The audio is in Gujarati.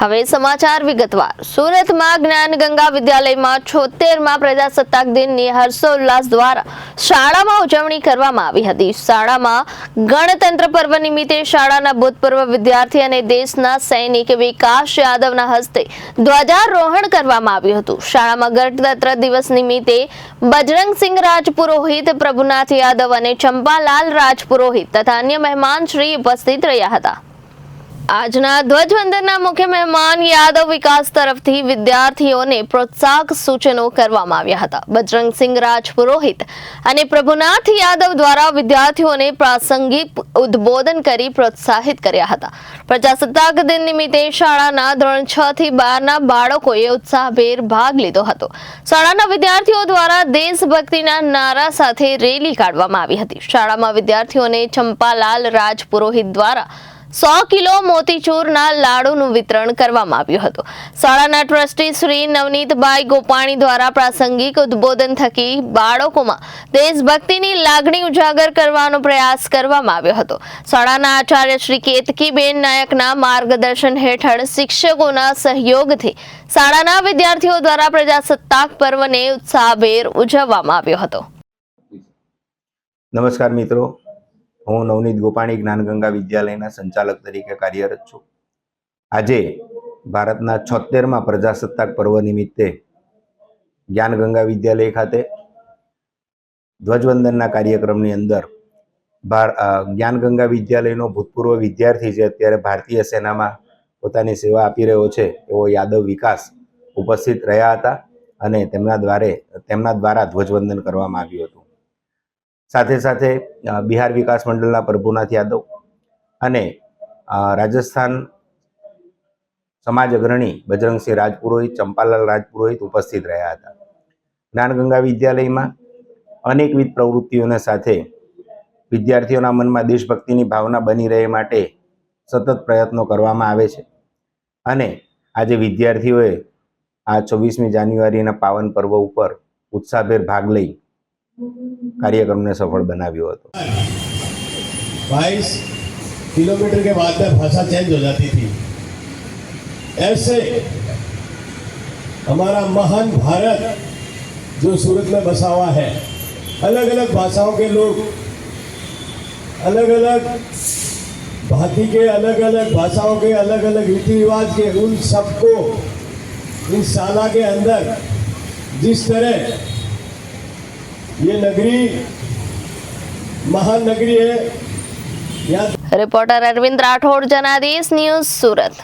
હવે સમાચાર વિગતવાર. સુરતમાં જ્ઞાનગંગા વિદ્યાલયમાં છોતેરમાં પ્રજાસત્તાક દિનની હર્ષોલ્લાસ દ્વારા શાળામાં ઉજવણી કરવામાં આવી હતી. શાળામાં ગણતંત્ર પર્વ નિમિત્તે શાળાના ભૂતપૂર્વ વિદ્યાર્થી અને દેશના સૈનિક વિકાસ યાદવના હસ્તે ધ્વજારોહણ કરવામાં આવ્યું હતું. શાળામાં ગણતંત્ર દિવસ નિમિત્તે બજરંગસિંહ રાજપુરોહિત, પ્રભુનાથ યાદવ અને ચંપાલાલ રાજપુરોહિત તથા અન્ય મહેમાન શ્રી ઉપસ્થિત રહ્યા હતા. આજના ધ્વજવંદનના મુખ્ય મહેમાન યાદવ વિકાસ તરફથી વિદ્યાર્થીઓને પ્રોત્સાહક સૂચનો કરવામાં આવ્યા હતા. બજરંગસિંહ રાજપુરોહિત અને પ્રભુનાથ યાદવ દ્વારા વિદ્યાર્થીઓને પ્રાસંગિક ઉદ્બોધન કરી પ્રોત્સાહિત કર્યા હતા. પ્રજાસત્તાક દિન નિમિત્તે શાળાના ધોરણ છ થી બારના બાળકોએ ઉત્સાહભેર ભાગ લીધો હતો. શાળાના વિદ્યાર્થીઓ દ્વારા દેશભક્તિના નારા સાથે રેલી કાઢવામાં આવી હતી. શાળામાં વિદ્યાર્થીઓને ચંપાલાલ રાજપુરોહિત દ્વારા સો કિલો મોતીચૂરના લાડુનું વિતરણ કરવામાં આવ્યું હતું. શાળાના ટ્રસ્ટી શ્રી નવનીતભાઈ ગોપાણી દ્વારા પ્રાસંગિક ઉદ્બોધન થકી બાળકોમાં દેશભક્તિની લાગણી ઉજાગર કરવાનો પ્રયાસ કરવામાં આવ્યો હતો. શાળાના આચાર્ય શ્રી કેતકીબેન નાયકના માર્ગદર્શન હેઠળ શિક્ષકોના સહયોગથી શાળાના વિદ્યાર્થીઓ દ્વારા પ્રજાસત્તાક પર્વને ઉત્સાહભેર ઉજવવામાં આવ્યો હતો. નમસ્કાર મિત્રો. હું નવનીત ગોપાણી, જ્ઞાનગંગા વિદ્યાલયના સંચાલક તરીકે કાર્યરત છું. આજે ભારતના છોતેરમાં પ્રજાસત્તાક પર્વ નિમિત્તે જ્ઞાનગંગા વિદ્યાલય ખાતે ધ્વજવંદનના કાર્યક્રમની અંદર ભાર જ્ઞાનગંગા વિદ્યાલયનો ભૂતપૂર્વ વિદ્યાર્થી છે અત્યારે ભારતીય સેનામાં પોતાની સેવા આપી રહ્યો છે, એવો યાદવ વિકાસ ઉપસ્થિત રહ્યા હતા અને તેમના દ્વારે, તેમના દ્વારા ધ્વજવંદન કરવામાં આવ્યું હતું. સાથે સાથે બિહાર વિકાસ મંડળના પ્રભુનાથ યાદવ અને રાજસ્થાન સમાજ અગ્રણી બજરંગસિંહ રાજપુરોહિત, ચંપાલાલ રાજપુરોહિત ઉપસ્થિત રહ્યા હતા. જ્ઞાનગંગા વિદ્યાલયમાં અનેકવિધ પ્રવૃત્તિઓને સાથે વિદ્યાર્થીઓના મનમાં દેશભક્તિની ભાવના બની રહે માટે સતત પ્રયત્નો કરવામાં આવે છે. અને આજે વિદ્યાર્થીઓએ આ છવ્વીસમી જાન્યુઆરીના પાવન પર્વ ઉપર ઉત્સાહભેર ભાગ લઈ કાર્યક્રમને સફળ બનાવ્યો હતો बाईस किलोमीटर के बाद में भाषा चेंज हो जाती थी ऐसे हमारा महान भारत जो सूरत में बसा हुआ है अलग अलग भाषाओं के लोग अलग अलग भांति के अलग अलग भाषाओं के अलग अलग रीति रिवाज के उन सबको इस शाला के अंदर जिस तरह ये नगरी महानगरी है रिपोर्टर अरविंद राठौड़ जनादेश न्यूज सूरत